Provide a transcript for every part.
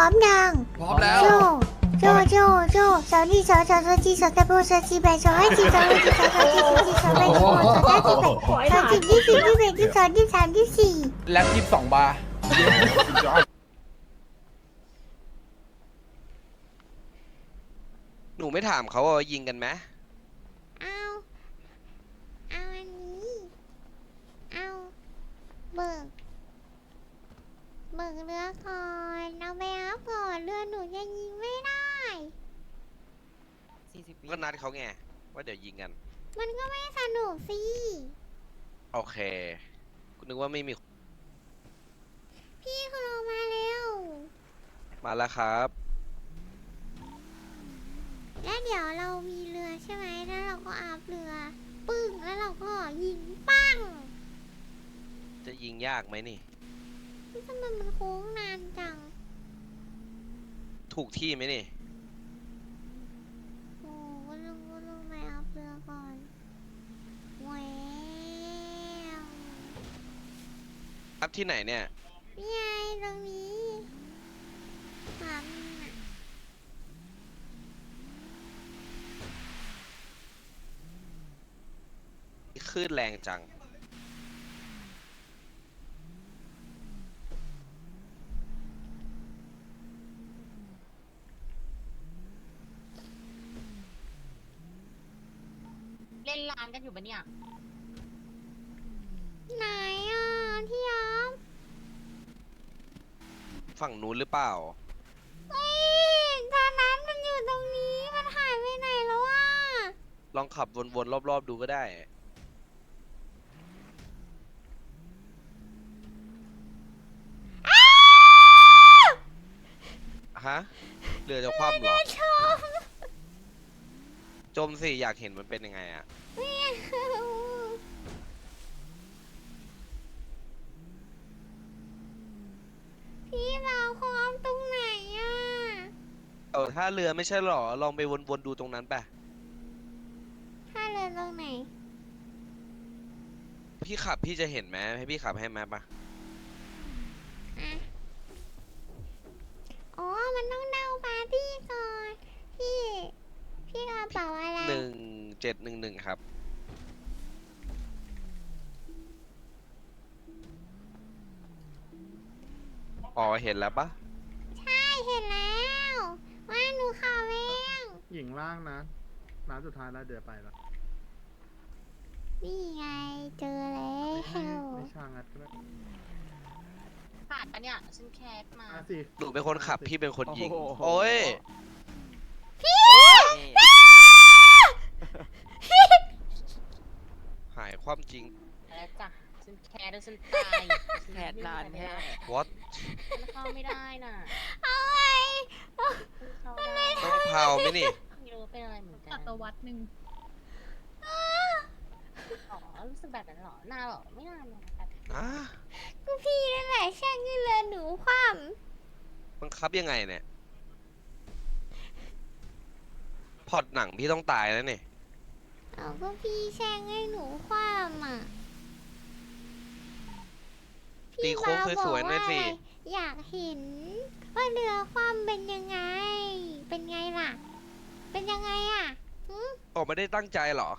ร้อมยังพร้อมแล้ว โจโจโจโจสาวนี่สาวสาวสาวจีสาวตะโบสาวจีแบสาวให้จีสาวให้จีสาวสาวจีสาวจีสาวแบสาวสาวจีแบสาวจีที่สี่ที่แบที่สองที่สามที่สี่แล็บยี่สิบสองบาร์หนูไม่ถามเขาว่ายิงกันไหมเอาเอาอันนี้เอาเบิก เบิกเรือก่อนเอาไปอัพก่อนเรือหนูยังยิงไม่ได้ก็นัดเขาไงว่าเดี๋ยวยิงกัน มันก็ไม่สนุกสิ โอเคกูนึกว่าไม่มีพี่คุณลงมาเร็ว มาแล้วครับ แล้วเดี๋ยวเรามีเรือใช่ไหมแล้วเราก็อัพเรือ ปึ้งแล้วเราก็ยิงปั้ง จะยิงยากไหมนี่ ทำไมมันโค้งนานจังถูกที่ไหมนี่ โอ้ก็ลงก็ลงไปอัพเรือก่อนแหววครับที่ไหนเนี่ย นี่ไงตรงนี้ถามน่ะคลื่นแรงจัง เล่นร้าน กันอยู่ปะเนี่ย ไหนอะที่อัพฝั่งนู้นหรือเปล่า เฮ้ยตอนนั้นมันอยู่ตรงนี้มันหายไปไหนแล้วอะลองขับวนๆรอบๆดูก็ได้ ฮะ เรือจะคว่ำเหรอ ชม จมสิอยากเห็นมันเป็นยังไงอะไม่เอาพี่เราความตรงไหนอะ เออถ้าเรือไม่ใช่เหรอ ลองไปวนๆดูตรงนั้นไปถ้าเรือตรงไหน พี่ขับพี่จะเห็นไหมให้พี่ขับให้ไหมปะอะ อ๋อ มันต้องเดาปาร์ตี้ก่อน พี่ พี่กระเป๋าอะไรหนึ่งเจ็ดหนึ่งหนึ่งครับ อ๋อเห็นแล้วปะใช่เห็นแล้ว ว่าหนูขับเองหญิงล่างนะน้ำสุดท้ายแล้วเดือไปแล้วนี่ไงเจอแล้วไม่ช่างงัดก็ได้ผ่านปะเนี่ยฉันแคสมามาสิ หนูเป็นคนขับ พี่เป็นคนยิง โอ้โห โอ้ย หาย ความจริงแล้วจ้ะฉันแคสแล้วฉันตายแคสนานแท้ what ฉันเข้าไม่ได้น่ะเอาไงฉันเข้าได้ต้องเผาไหมนี่ ไม่รู้เป็นอะไรเหมือนกันอัตวัดหนึ่งอ๋อรู้สึกแบบนั้นเหรอหน้าเหรอไม่น่านะแบบอะก็พี่นั่นแหละแช่งให้เรือหนูคว่บังคับยังไงเนี่ยพอดหนังพี่ต้องตายแล้วนี่ำ เอาก็พี่แช่งให้หนูคว่ำอะตีพี่โค้งมาสวยๆหน่อยสิบอกว่าอะไรอยากเห็น ว่าเรือคว่ำเป็นยังไง เป็นไงล่ะ เป็นยังไงอะหึออกไม่ได้ตั้งใจเหรอ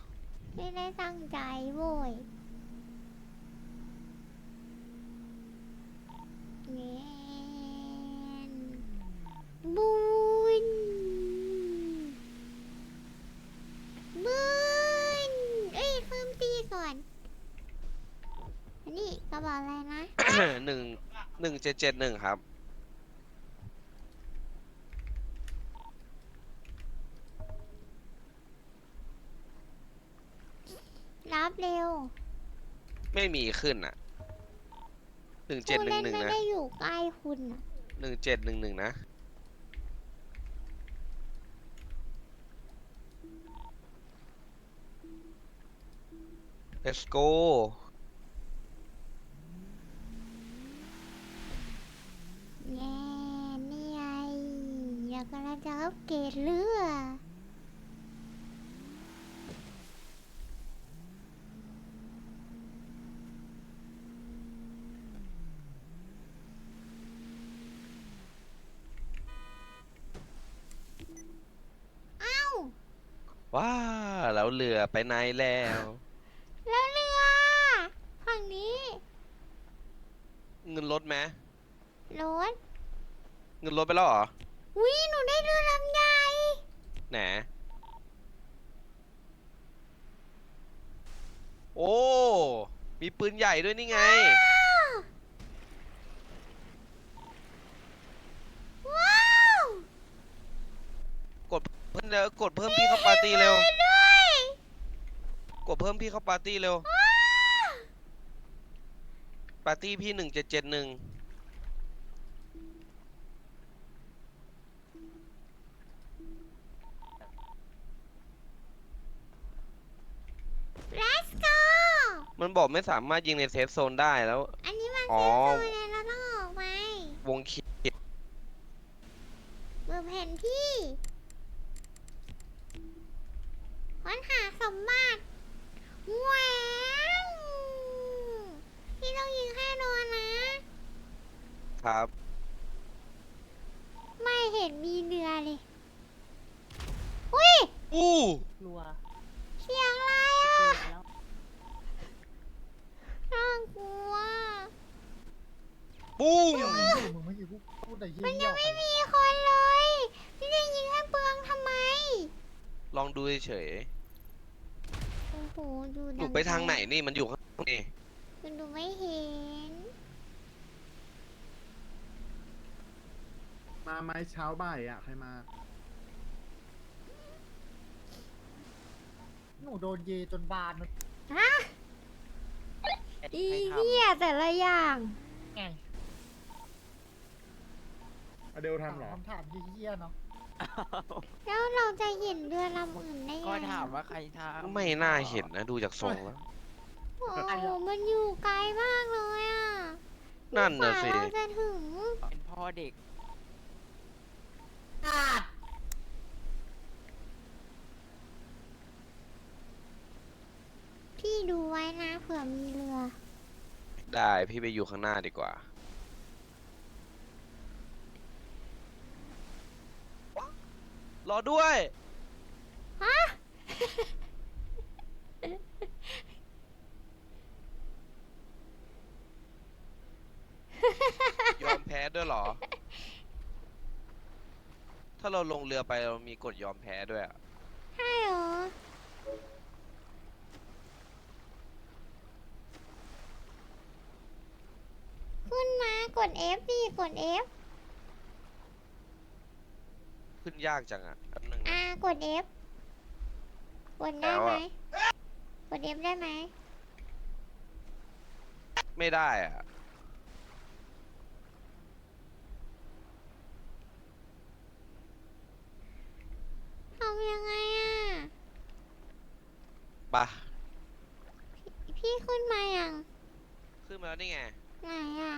ไม่ได้ตั้งใจโว้ยแงนบุญบุญเอ้ยเพิ่มตี ก่อนอันนี้กระบอกอะไรนะ หนึ่งหนึ่งเจ็ดเจ็ดหนึ่งครับ รับเร็วไม่มีขึ้นอะหนึ่งเจ็ดผู้หนึ่เล่งนหนึ่งไม่นะได้อยู่ใกล้คุณน่ะ หนึ่งเจ็ดหนึ่งหนึ่งนะ let's go เย้นี่ไงเรากำลังจะอัปเกรดเรือเอ้าว้าแล้วเรือไปไหนแล้ว เงินลดไหมรถเงินลดไปแล้วเหรอวิหนูได้เรือลำใหญ่ไหนโอ้ มีปืนใหญ่ด้วยนี่ไง ว้าวกดเพิ่มเร็วกดเพิ่มพี่เข้าปาร์ตี้เร็ว ด้วยกดเพิ่มพี่เข้าปาร์ตี้เร็ว ว้าว ปาร์ตี้พี่หนึ่งเจ็ดเจ็ดหนึ่ง let's go มันบอกไม่สามารถยิงในเซฟโซนได้แล้ว อันนี้มันอ๋เซอฟโซนเลยเราต้องออกไปวงขีดเปิดแผนที่ค้นหาสมบัติว้าว พี่ต้องยิงให้โดนนะ ครับ ไม่เห็นมีเรือเลย อุ้ย อู้กลัวเสียงอะไรกอะลัวแล้วน่ากลัว ปุ้งมึงไม่ยิงพูดแต่เหี้มันยยังไม่มีคนเลย พี่จะยิงให้เปลืองทำไม ลองดูเฉยโอ้โห ดูๆหดำนูไปทางไหนนี่มันอยู่ข้างนี่ มันดูไม่เห็น มาไหมเช้าบ่ายอะ ใครมา หนูโดนเยจนบานมันฮะอีเหี้ยแต่ละอย่าง ไงอเดลทำเหรอ คำถามเยี่ยๆเนาะแล้วเราจะเห็นเรือลำอื่นได้ไงก็ถามว่าใครทำไม่น่าเห็นนะ ดูจากทรงแล้วโอ้โหมันอยู่ไกลมากเลยอะนั่นน่ะสิ กว่าเราจะถึงเป็นพ่อเด็ก พี่ดูไว้นะเผื่อมีเรือ ได้พี่ไปอยู่ข้างหน้าดีกว่า รอด้วย ฮะ ยอมแพ้ด้วยเหรอ ถ้าเราลงเรือไปเรามีกฎยอมแพ้ด้วยอะใช่เหรอขึ้นมากด F ดิกด F ขึ้นยากจังอะแป๊บนึงนะ อ่ากด F กดได้แล้วไหมอะ กด F ได้ไหม ไม่ได้อะำยังไงอะ ปะพี่ขึ้นมาอย่างขึ้นมาแล้วนี่ไง ไหนอะ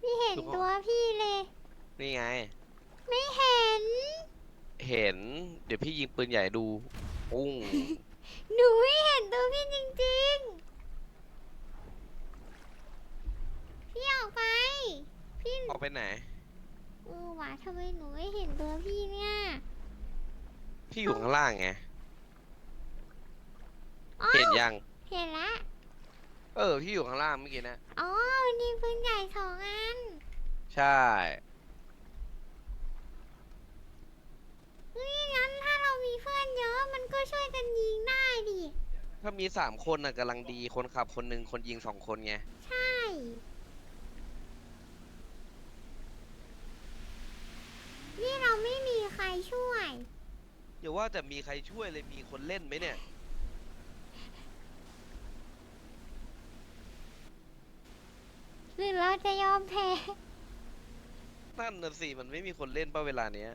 พี่เห็นดูก่อนตัว พี่เลย นี่ไง ไม่เห็น เห็น เดี๋ยวพี่ยิงปืนใหญ่ดู ปุ้ง หนูไม่เห็นตัวพี่จริงๆ พี่ออกไป พี่ออกไปไหน เออว่ะทำไมหนูไม่เห็นตัวพี่เนี่ย พี่อยู่ข้างล่างไง อ๋อเห็นยัง เห็นละเออ พี่อยู่ข้างล่างเมื่อกี้นะ อ๋อมันยิงปืนใหญ่สองอันใช่ เฮ้ยงั้นถ้าเรามีเพื่อนเยอะมันก็ช่วยกันยิงได้ดิถ้ามีสามคนน่ะกำลังดี คนขับคนหนึ่งคนยิงสองคนไง ใช่นี่เราไม่มีใครช่วย อย่าว่าแต่มีใครช่วยเลยมีคนเล่นไหมเนี่ย หรือเราจะยอมแพ้ นั่นน่ะสิมันไม่มีคนเล่นป่ะเวลาเนี้ย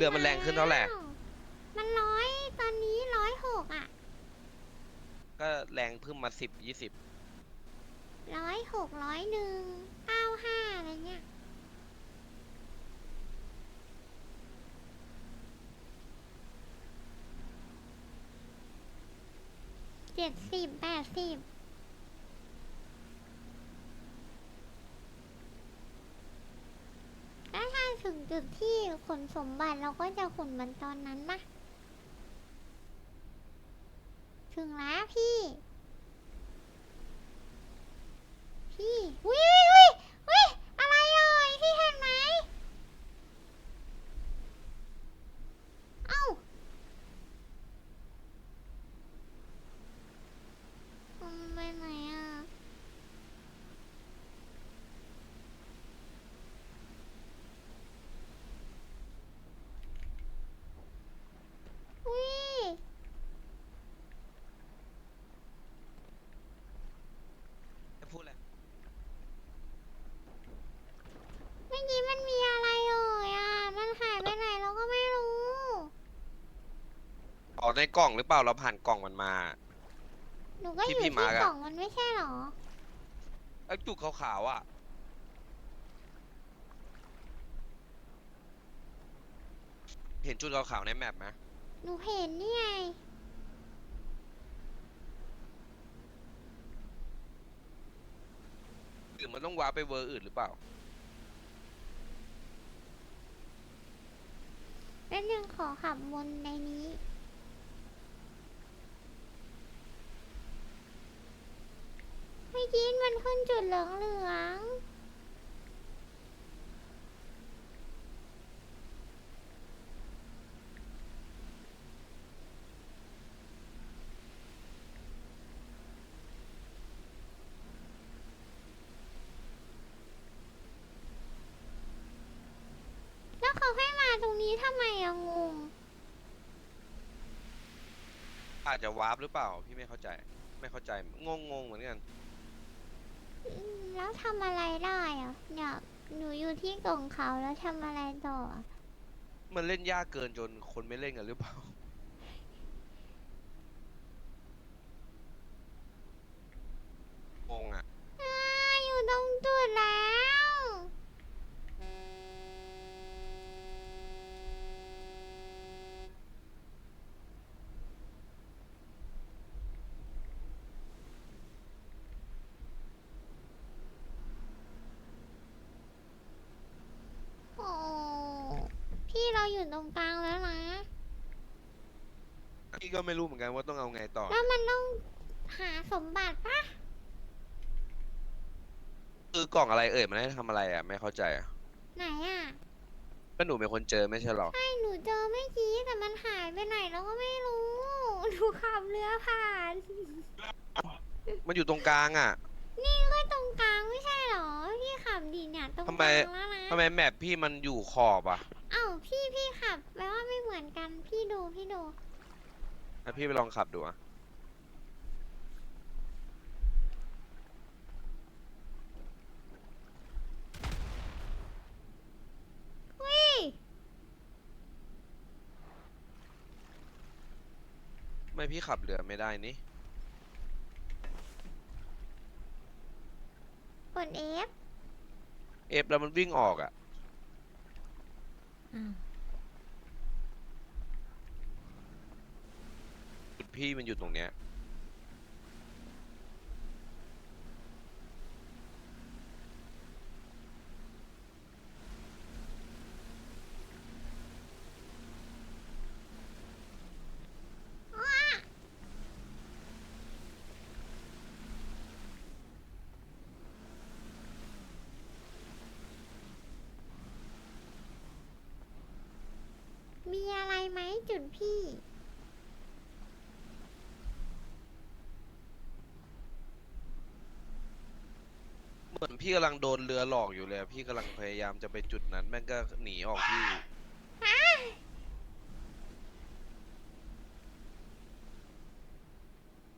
เรือมันแรงขึ้นเท่าไหร่ มันร้อยตอนนี้ร้อยหกอะก็แรงเพิ่มมาสิบยี่สิบร้อยหกร้อยหนึ่งเก้าห้าอะไรเงี้ยเจ็ดสิบแปดสิบ จุดที่ขนสมบัติเราก็จะขนมันตอนนั้นนะถึงแล้วพี่ พี่วิ่วิอะไรเอ่ยพี่เห็นไหม เอ้ามันไปไหนอะ อุ้ย พูดเลย เมื่อกี้มันมีอะไรเอ่ยอะ มันหายไปไหนเราก็ไม่รู้ ออก ในกล่องหรือเปล่าเราผ่านกล่องมันมา หนูก็ที่อยู่พี่ที่มาร์คอะ กล่องมันไม่ใช่เหรอ ไอ้จุกขาวๆอะเห็นจุดขาวๆในแมปไหมหนูเห็นนี่ไง หรือมันต้องว้าร์ปไปเวอร์อื่นหรือเปล่า แล้วยังขอขับวนในนี้ มื่อกี้มันขึ้นจุดเหลืองเหลืองๆแล้วเขาให้มาตรงนี้ทำไมอะงง อาจจะวาร์ปหรือเปล่า พี่ไม่เข้าใจ ไม่เข้าใจงงงๆเหมือนกัน แล้วทำอะไรได้อะเนี่ยหนูอยู่ที่กล่องเขาแล้วทำอะไรต่อ มันเล่นยากเกินจนคนไม่เล่นกันหรือเปล่า งงอะ อ่าอยู่ตรงจุดแล้ว โอ้ พี่เราอยู่ ตรงกลางแล้วนะ พี่ก็ไม่รู้เหมือนกันว่าต้องเอาไงต่อ แล้วมันต้องหาสมบัติปะคือกล่องอะไรเอ่ยมันให้ทำอะไรอะ ไม่เข้าใจอะไหนอะก็หนูเป็นคนเจอไม่ใช่หรอ ใช่หนูเจอเมื่อกี้แต่มันหายไปไหนเราก็ไม่รู้หนูขับเรือผ่าน มันอยู่ตรงกลางอะ นี่ก็ตรงกลางไม่ใช่เหรอ พี่ขับดีเนี่ยตรงทำกไม ลางแล้วนะ ทำไมแมปพี่มันอยู่ขอบอะ เอ้าพี่พี่ขับแปลว่าไม่เหมือนกันพี่ดูพี่ดูอะพี่ไปลองขับดูอะวิทำไม่พี่ขับเรือไม่ได้นี่ กด F เอฟแล้วมันวิ่งออกอะอ้าวจุด พี่มันอยู่ตรงเนี้ย อ้ามีอะไรไหม จุดพี่ เหมือนพี่กำลังโดนเรือหลอกอยู่เลยอะพี่กำลังพยายามจะไปจุดนั้น แม่งก็หนีออกพี่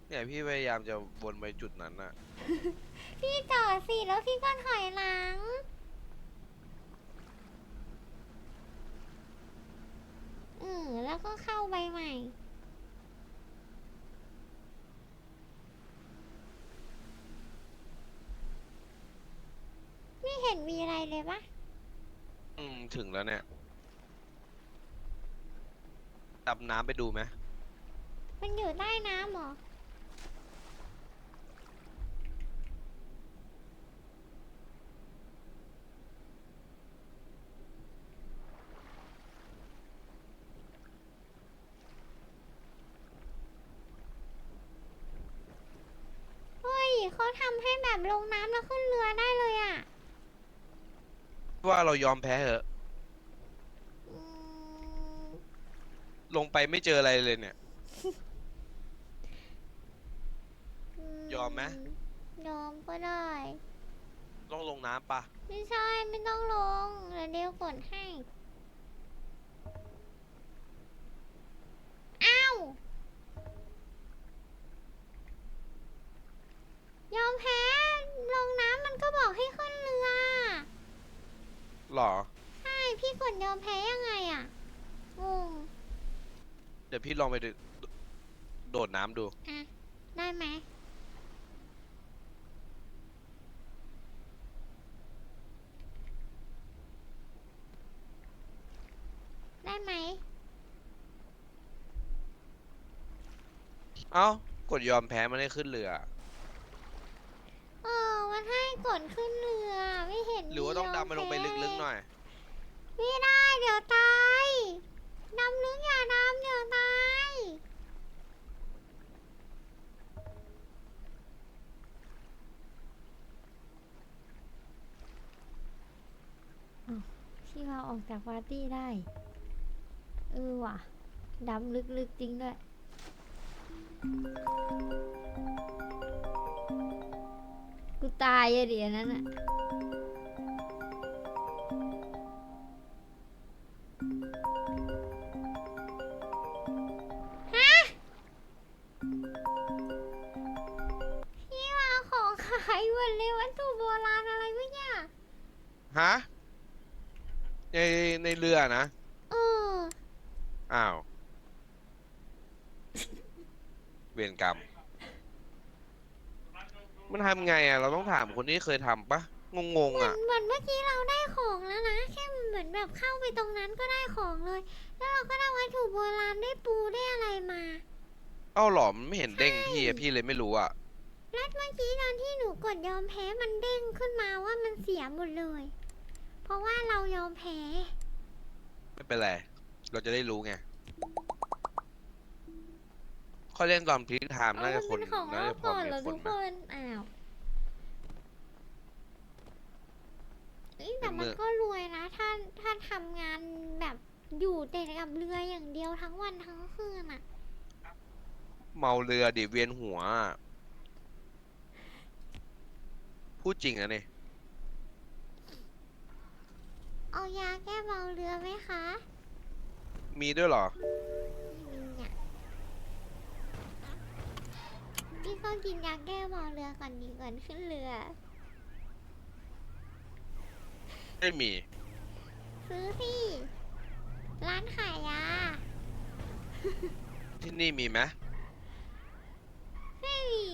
เนี่ยพี่พยายามจะวนไปจุดนั้นน่ะพี่จอดสิแล้วพี่ก็ถอยหลัง อืมแล้วก็เข้าไปใหม่ไม่เห็นมีอะไรเลยปะอืมถึงแล้วเนี่ยดำน้ำไปดูไหมมันอยู่ใต้น้ำเหรอ ให้แบบลงน้ำแล้วขึ้นเรือได้เลยอะว่าเรายอมแพ้เหอะอืมลงไปไม่เจออะไรเลยเนี่ย ยอมไหม ยอมก็ได้ ต้องลงน้ำปะไม่ใช่ไม่ต้องลงเดี๋ยวเดี๋ยวกดให้ อ้าว ยอมแพ้ ลงน้ำมันก็บอกให้ขึ้นเรือ หรอ ใช่ พี่กดยอมแพ้ยังไงอะงงเดี๋ยวพี่ลองไปดูโดดน้ำดู อะ ได้ไหมได้ไหม เอ้า กดยอมแพ้มันให้ขึ้นเรือเออมัน ให้กดขึ้นเรือไม่เห็นหรือว่าต้องมียดำมันลงไปลึกๆหน่อย ไม่ได้เดี๋ยวตายดำลึกอย่าดำเดี๋ยวตายพี่เราออกจากปาร์ตี้ได้ เออว่ะดำลึกๆจริงด้วย กูตายอะดิอันนั้นอะฮะพี่มาเอาของขายหมดเลยวัตถุโบราณอะไรวะเนี่ยฮะในในเรือนะ เออ อ้าว เวรกรรม มันทำไงอะ เราต้องถามคนที่เคยทำปะงงงๆเหมือนอะ เหมือนเมื่อกี้เราได้ของแล้วนะ แค่เหมือนแบบเข้าไปตรงนั้นก็ได้ของเลย แล้วเราก็ได้วัตถุโบราณได้ปูได้อะไรมา เอ้าหรอมันไม่เห็นเด้งพี่อะพี่เลยไม่รู้อะ แล้วเมื่อกี้ตอนที่หนูกดยอมแพ้มันเด้งขึ้นมาว่ามันเสียหมดเลย เพราะว่าเรายอมแพ้ ไม่เป็นไร เราจะได้รู้ไง ข้อเล่นตอนพลิกไทม์น่าจะคนเออมัของน่ารอจะบพอก่อนมีเหรอคทุนกคนะ นอ้าวเอ้ยแต่เป็นมันมือก็รวยนะ ถ้าถ้าทำงานแบบอยู่แต่กับเรืออย่างเดียวทั้งวันทั้งคืนอะ เมาเรือดิเวียนหัวอะพูดจริงนะเนี่ยเอายาแก้เมาเรือไหมคะ มีด้วยเหรอ พี่ก็กินยาแก้เอาเรือก่อนดีก่อนขึ้นเรือ ไม่มี ซื้อสิร้านขายยาที่นี่มีไหมไม่มี